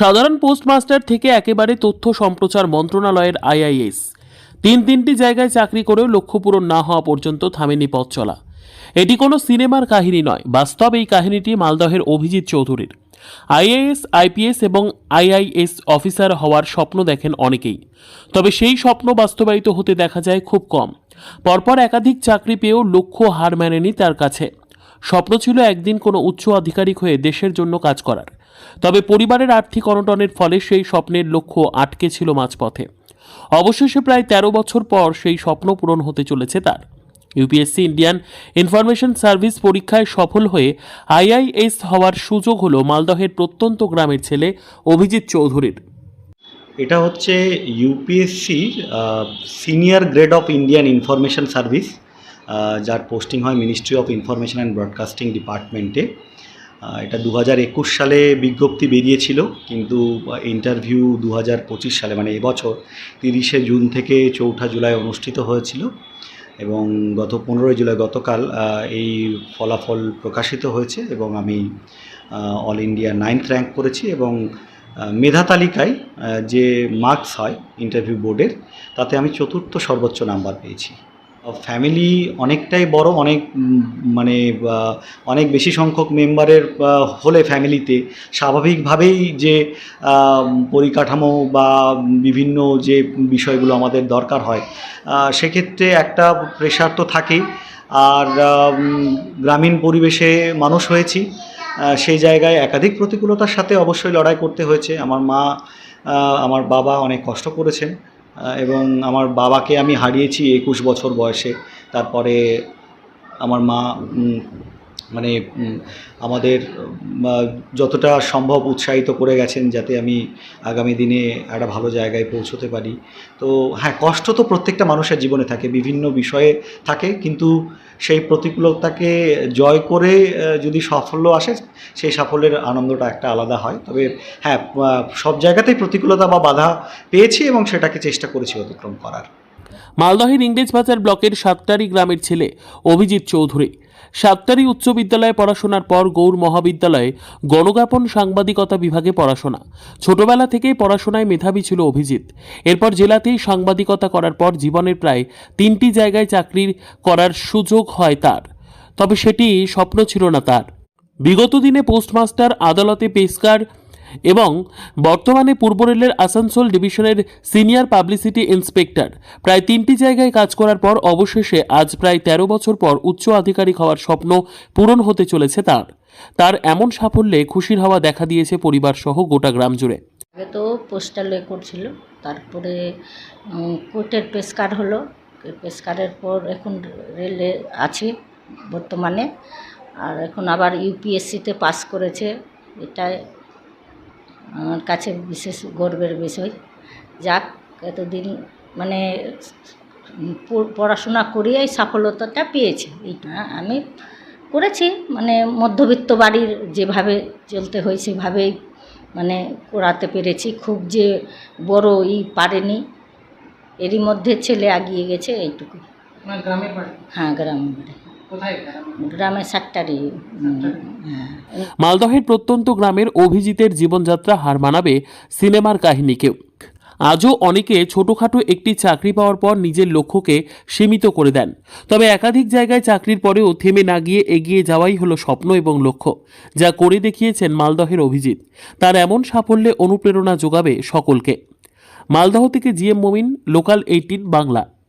সাধারণ পোস্টমাস্টার থেকে একেবারে তথ্য সম্প্রচার মন্ত্রণালয়ের আইআইএস। তিন তিনটি জায়গায় চাকরি করেও লক্ষ্য পূরণ না হওয়া পর্যন্ত থামেনি পথ চলা। এটি কোনো সিনেমার কাহিনী নয়, বাস্তব এই কাহিনীটি মালদহের অভিজিৎ চৌধুরীর। আইএএস আইপিএস এবং আইআইএস অফিসার হওয়ার স্বপ্ন দেখেন অনেকেই। তবে সেই স্বপ্ন বাস্তবায়িত হতে দেখা যায় খুব কম। পরপর একাধিক চাকরি পেয়েও লক্ষ্য হার মানেনি তার কাছে। স্বপ্ন ছিল একদিন কোনো উচ্চ আধিকারিক হয়ে দেশের জন্য কাজ করার। তবে পরিবারের আর্থিক অনটনের ফলে সেই স্বপ্নের লক্ষ্য আটকে ছিল মাঝপথে। অবশেষে প্রায় তেরো বছর পর সেই স্বপ্ন পূরণ হতে চলেছে তার। ইউপিএসসি ইন্ডিয়ান ইনফরমেশন সার্ভিস পরীক্ষায় সফল হয়ে আইআইএস হওয়ার সুযোগ হলো মালদহের প্রত্যন্ত গ্রামের ছেলে অভিজিৎ চৌধুরীর। এটা হচ্ছে ইউপিএসসির senior grade of Indian information service যার পোস্টিং হয় ministry of information and broadcasting ডিপার্টমেন্টে এটা দু হাজার একুশ সালে বিজ্ঞপ্তি বেরিয়েছিল, কিন্তু ইন্টারভিউ দু হাজার পঁচিশ সালে মানে এবছর তিরিশে জুন থেকে চৌঠা জুলাই অনুষ্ঠিত হয়েছিল এবং গত পনেরোই জুলাই গতকাল এই ফলাফল প্রকাশিত হয়েছে এবং আমি অল ইন্ডিয়া নাইনথ র্যাঙ্ক করেছি এবং মেধা তালিকায় যে মার্কস হয় ইন্টারভিউ বোর্ডের তাতে আমি চতুর্থ সর্বোচ্চ নাম্বার পেয়েছি। ফ্যামিলি অনেকটাই বড়, অনেক মানে অনেক বেশি সংখ্যক মেম্বারের হলে ফ্যামিলিতে স্বাভাবিকভাবেই যে পরিকাঠামো বা, বিভিন্ন যে বিষয়গুলো আমাদের দরকার হয় সেক্ষেত্রে একটা প্রেশার তো থাকেই। আর গ্রামীণ পরিবেশে মানুষ হয়েছি সেই জায়গায় একাধিক প্রতিকূলতার সাথে অবশ্যই লড়াই করতে হয়েছে। আমার মা আমার বাবা অনেক কষ্ট করেছেন। এবং আমার বাবাকে আমি হারিয়েছি একুশ বছর বয়সে। তারপরে আমার মা মানে আমাদের যতটা সম্ভব উৎসাহিত করে গেছেন যাতে আমি আগামী দিনে একটা ভালো জায়গায় পৌঁছতে পারি। তো হ্যাঁ কষ্ট তো প্রত্যেকটা মানুষের জীবনে থাকে, বিভিন্ন বিষয়ে থাকে, কিন্তু সেই প্রতিকূলতাকে জয় করে যদি সাফল্য আসে, সেই সাফল্যের আনন্দটা একটা আলাদা হয়। তবে হ্যাঁ সব জায়গাতেই প্রতিকূলতা বা বাধা পেয়েছি এবং সেটাকে চেষ্টা করেছি অতিক্রম করার। মালদহের ইংরেজবাজার ব্লকের সাতটারি গ্রামের ছেলে অভিজিৎ চৌধুরী সাতটারি উচ্চ বিদ্যালয়ে পড়াশোনার পর গৌর মহাবিদ্যালয়ে গণজ্ঞাপন সাংবাদিকতা বিভাগে পড়াশোনা। ছোটবেলা থেকেই পড়াশোনায় মেধাবী ছিল অভিজিৎ। এরপর জেলাতেই সাংবাদিকতা করার পর জীবনের প্রায় তিনটি জায়গায় চাকরির করার সুযোগ হয় তার। তবে সেটি স্বপ্ন ছিল না তার। বিগত দিনে পোস্টমাস্টার, আদালতে পেশকার এবং বর্তমানে পূর্ব রেলের আসানসোল ডিভিশনের সিনিয়র পাবলিসিটি ইন্সপেক্টর। প্রায় তিনটি জায়গায় কাজ করার পর অবশেষে আজ প্রায় তেরো বছর পর উচ্চ আধিকারিক হওয়ার স্বপ্ন পূরণ হতে চলেছে তার। তার এমন সাফল্যে খুশির হাওয়া দেখা দিয়েছে পরিবার সহ গোটা গ্রাম জুড়ে। আগে তো পোস্টালে করছিল তারপরে উম, কোর্টের পেস্কার হলো। পেস্কারের পর এখন রেলে আছে বর্তমানে আর এখন আবার ইউপিএসসিতে পাস করেছে এটাই আমার কাছে বিশেষ গর্বের বিষয়। যাক এতদিন মানে পড়াশোনা করিয়েই সাফল্যতাটা পেয়েছে। এইটা আমি করেছি মানে মধ্যবিত্ত বাড়ির যেভাবে চলতে হয় সেভাবেই মানে করাতে পেরেছি। খুব যে বড় ই পারেনি এরই মধ্যে ছেলে এগিয়ে গেছে এইটুকু হ্যাঁ গ্রামের বাড়ি। গ্রামে গ্রামে সাতটারি। হ্যাঁ। মালদহের প্রত্যন্ত গ্রামের অভিজিতের জীবনযাত্রা হার মানাবে সিনেমার কাহিনীকেও। আজও অনেকে ছোটখাটো একটি চাকরি পাওয়ার পর নিজের লক্ষ্যকে সীমিত করে দেন। তবে একাধিক জায়গায় চাকরির পরেও থেমে না গিয়ে এগিয়ে যাওয়াই হলো স্বপ্ন এবং লক্ষ্য যা করে দেখিয়েছেন মালদহের অভিজিৎ। তার এমন সাফল্যে অনুপ্রেরণা যোগাবে সকলকে। মালদহ থেকে জিএম মমিন লোকাল এইটিন বাংলা।